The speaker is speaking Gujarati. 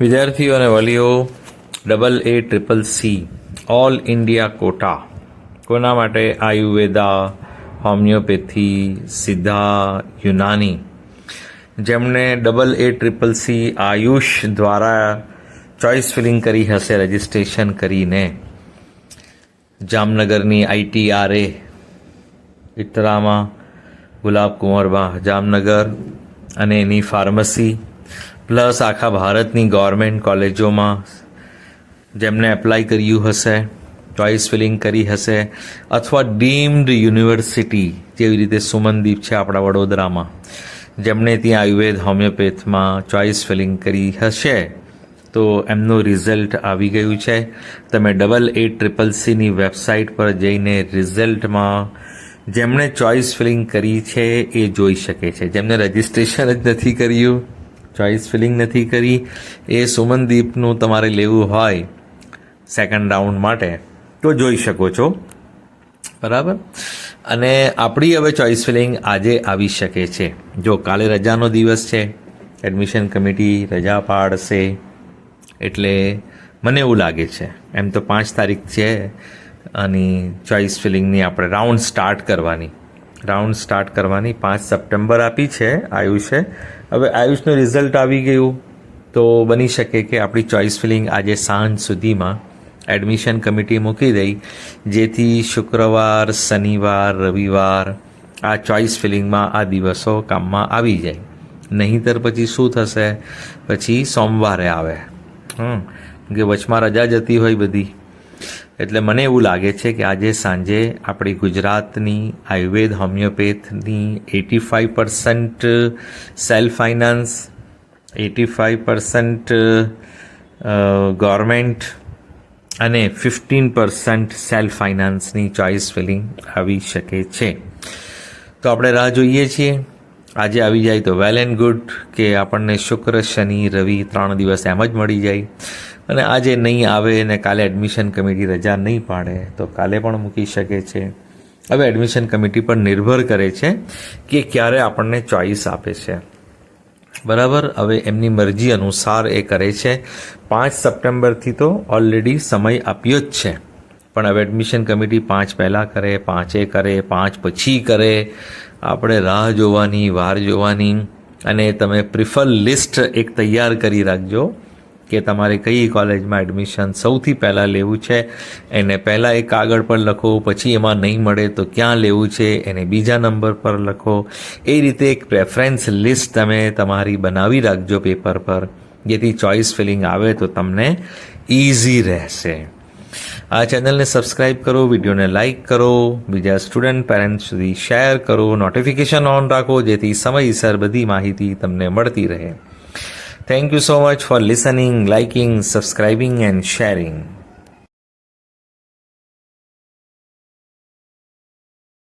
વિદ્યાર્થીઓ અને વલીઓ double A triple C all India quota કોના માટે? આયુર્વેદા હોમિયોપેથી સીધા યુનાની. જેમણે double A triple C Ayush દ્વારા ચોઇસ ફિલિંગ કરી હશે રજિસ્ટ્રેશન કરીને. જામનગરની આઈટીઆરએ ઇતરામાં ગુલાબ કુંવરબા જામનગર અને એની ફાર્મસી પ્લસ આખા ભારતની ગવર્મેન્ટ કોલેજોમાં જેમને એપ્લાય કર્યું હશે ચોઇસ ફિલિંગ કરી હશે, અથવા ડીમ્ડ યુનિવર્સિટી જેવી રીતે સુમનદીપ છે આપણા વડોદરામાં, જેમણે ત્યાં આયુર્વેદ હોમિયોપેથમાં ચોઇસ ફિલિંગ કરી હશે, તો એમનું રિઝલ્ટ આવી ગયું છે. તમે ડબલ એટ ટ્રિપલ સીની વેબસાઇટ પર જઈને રિઝલ્ટમાં જેમણે ચોઇસ ફિલિંગ કરી છે એ જોઈ શકે છે. જેમને રજિસ્ટ્રેશન જ નથી કર્યું ચોઇસ ફિલિંગ નથી કરી. એ સુમનદીપનું તમારે લેવું હોય સેકન્ડ રાઉન્ડ માટે, તો જોઈ શકો છો. બરાબર? અને આપણી હવે ચોઇસ ફિલિંગ આજે આવી શકે છે. જો કાલે રજાનો દિવસ છે એડમિશન કમિટી રજા પાડશે, એટલે મને એવું લાગે છે. એમ તો પાંચ તારીખ છે, અને ચોઇસ ફિલિંગની આપણે રાઉન્ડ સ્ટાર્ટ કરવાની. રાઉન્ડ સ્ટાર્ટ કરવાની પાંચ સપ્ટેમ્બર આપી છે, આયુષે હવે આયુષનું રિઝલ્ટ આવી ગયું તો બની શકે કે આપણી ચોઇસ ફિલિંગ આજે સાંજ સુધીમાં એડમિશન કમિટી મૂકી દઈ, જેથી શુક્રવાર, શનિવાર, રવિવાર આ ચોઇસ ફિલિંગમાં આ દિવસો કામમાં આવી જાય. નહીંતર પછી શું થશે? પછી સોમવારે આવે. હમ, કે વચમાં રજા જતી હોય બધી. એટલે મને એવું લાગે છે કે આજે સાંજે આપણી ગુજરાતની Ayurveda, હોમિયોપેથની eighty five percent self finance eighty five percent government અને ફિફ્ટીન પર્સન્ટ સેલ્ફ ફાઇનાન્સની ચોઇસ ફિલિંગ આવી શકે છે. તો આપણે રાહ જોઈએ છીએ. આજે આવી જાય તો વેલ એન્ડ ગુડ કે આપણને શુક્ર, શનિ, રવિ ત્રણ દિવસ એમ જ મળી જાય. અને આજે નહીં આવે ને કાલે એડમિશન કમિટી રજા નહીં પાડે, તો કાલે પણ મૂકી શકે છે. હવે એડમિશન કમિટી પર નિર્ભર કરે છે કે ક્યારે આપણને ચોઇસ આપે છે. બરાબર? હવે એમની મરજી અનુસાર એ કરે છે. પાંચ સપ્ટેમ્બરથી તો ઓલરેડી સમય આપ્યો જ છે. પણ હવે એડમિશન કમિટી પાંચ પહેલાં કરે, પાંચે કરે, પાંચ પછી કરે. આપણે રાહ જોવાની, વાર જોવાની. અને તમે પ્રિફર લિસ્ટ એક તૈયાર કરી રાખજો. કે તમારે કઈ કોલેજમાં એડમિશન સૌથી પહેલાં લેવું છે? એને પહેલાં એક કાગળ પર લખો, પછી એમાં નહીં મળે તો ક્યાં લેવું છે? એને બીજા નંબર પર લખો. એ રીતે એક પ્રેફરન્સ લિસ્ટ તમે તમારી બનાવી રાખજો પેપર પર. જેથી ચોઇસ ફિલિંગ આવે તો તમને ઇઝી રહેશે. આ ચેનલને સબસ્ક્રાઇબ કરો વિડીયોને લાઇક કરો, બીજા સ્ટુડન્ટ પેરેન્ટ્સ સુધી શેર કરો નોટિફિકેશન ઓન રાખો, જેથી સમયસર બધી માહિતી તમને મળતી રહે. Thank you so much for listening, liking, subscribing, and sharing.